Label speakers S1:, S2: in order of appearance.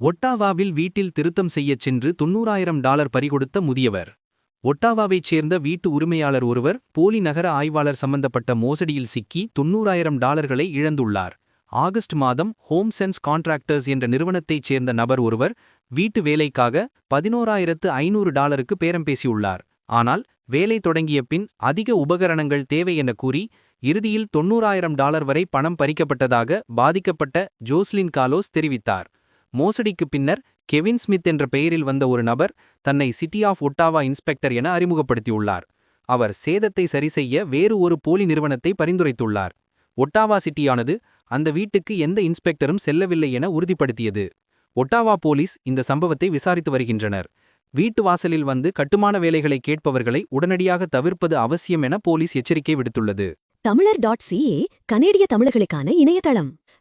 S1: ஒட்டாவாவில் வீட்டில் திருத்தம் செய்யச் சென்று தொன்னூறாயிரம் டாலர் பறிகொடுத்த முதியவர். ஒட்டாவாவைச் சேர்ந்த வீட்டு உரிமையாளர் ஒருவர் போலி நகர ஆய்வாளர் சம்பந்தப்பட்ட மோசடியில் சிக்கி தொன்னூறாயிரம் டாலர்களை இழந்துள்ளார். ஆகஸ்ட் மாதம் ஹோம் சென்ஸ் கான்ட்ராக்டர்ஸ் என்ற நிறுவனத்தைச் சேர்ந்த நபர் ஒருவர் வீட்டு வேலைக்காக பதினோராயிரத்து ஐநூறு டாலருக்கு பேரம் பேசியுள்ளார். ஆனால் வேலை தொடங்கிய பின் அதிக உபகரணங்கள் தேவை என கூறி இறுதியில் தொன்னூறாயிரம் டாலர் வரை பணம் பறிக்கப்பட்டதாக பாதிக்கப்பட்ட ஜோஸ்லின் காலோஸ் தெரிவித்தார். மோசடிக்கு பின்னர் கெவின் ஸ்மித் என்ற பெயரில் வந்த ஒரு நபர் தன்னை சிட்டி ஆஃப் ஒட்டாவா இன்ஸ்பெக்டர் என அறிமுகப்படுத்தியுள்ளார். அவர் சேதத்தை சரிசெய்ய வேறு ஒரு போலி நிறுவனத்தை பரிந்துரைத்துள்ளார். ஒட்டாவா சிட்டியானது அந்த வீட்டுக்கு எந்த இன்ஸ்பெக்டரும் செல்லவில்லை என உறுதிப்படுத்தியது. ஒட்டாவா போலீஸ் இந்த சம்பவத்தை விசாரித்து வருகின்றனர். வீட்டு வாசலில் வந்து கட்டுமான வேலைகளை கேட்பவர்களை உடனடியாக தவிர்ப்பது அவசியம் என போலீஸ் எச்சரிக்கை விடுத்துள்ளது.
S2: தமிழர் டாட் சிஏ கனேடிய தமிழர்களுக்கான இணையதளம்.